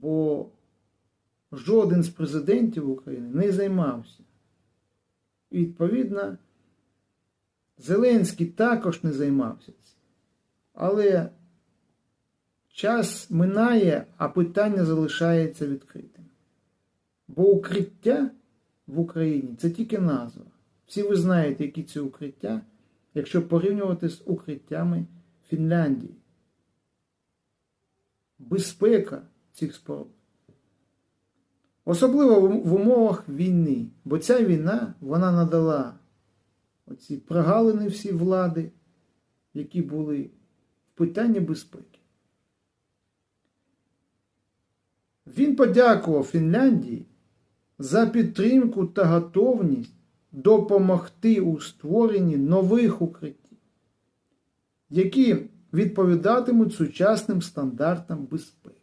бо жоден з президентів України не займався. Відповідно, Зеленський також не займався. Але час минає, а питання залишається відкритим. Бо укриття в Україні це тільки назва. Всі ви знаєте, які це укриття, якщо порівнювати з укриттями Фінляндії. Безпека цих споруд. Особливо в умовах війни. Бо ця війна вона надала оці прогалини всі влади, які були в питанні безпеки. Він подякував Фінляндії за підтримку та готовність допомогти у створенні нових укриттів, які відповідатимуть сучасним стандартам безпеки.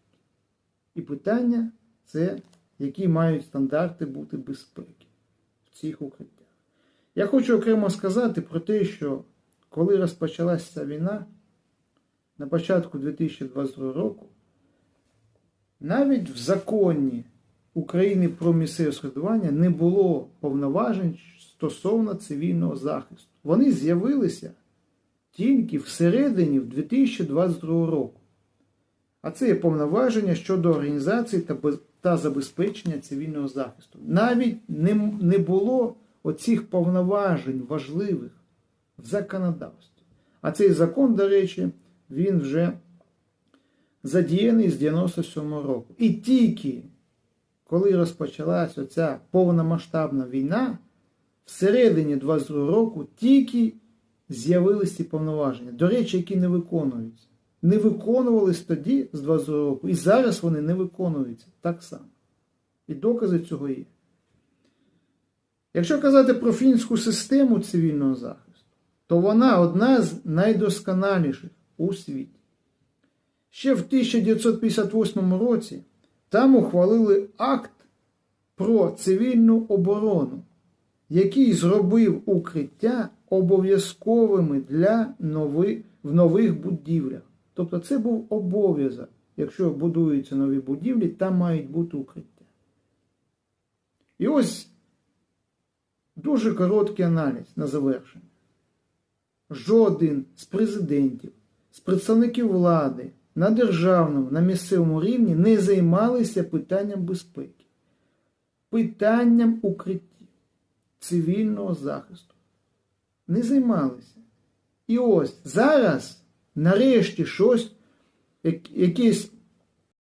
І питання це, які мають стандарти бути безпеки в цих укриттях. Я хочу окремо сказати про те, що коли розпочалася ця війна на початку 2022 року, навіть в законі України про місцеве самоврядування не було повноважень стосовно цивільного захисту. Вони з'явилися тільки всередині 2022 року. А це є повноваження щодо організації та, та забезпечення цивільного захисту. Навіть не, не було оцих повноважень важливих в законодавстві. А цей закон, до речі, він вже задіяний з 97 року. І тільки коли розпочалася оця повномасштабна війна, всередині 22 року тільки з'явилися ці повноваження. До речі, які не виконуються. Не виконувались тоді з 22 року, і зараз вони не виконуються так само. І докази цього є. Якщо казати про фінську систему цивільного захисту, то вона одна з найдосконаліших у світі. Ще в 1958 році там ухвалили акт про цивільну оборону, який зробив укриття обов'язковими для нови, в нових будівлях. Тобто це був обов'язок. Якщо будуються нові будівлі, там мають бути укриття. І ось дуже короткий аналіз на завершення. Жоден з президентів, з представників влади на державному, на місцевому рівні не займалися питанням безпеки, питанням укриттів, цивільного захисту. Не займалися. І ось зараз, нарешті, щось, як- якесь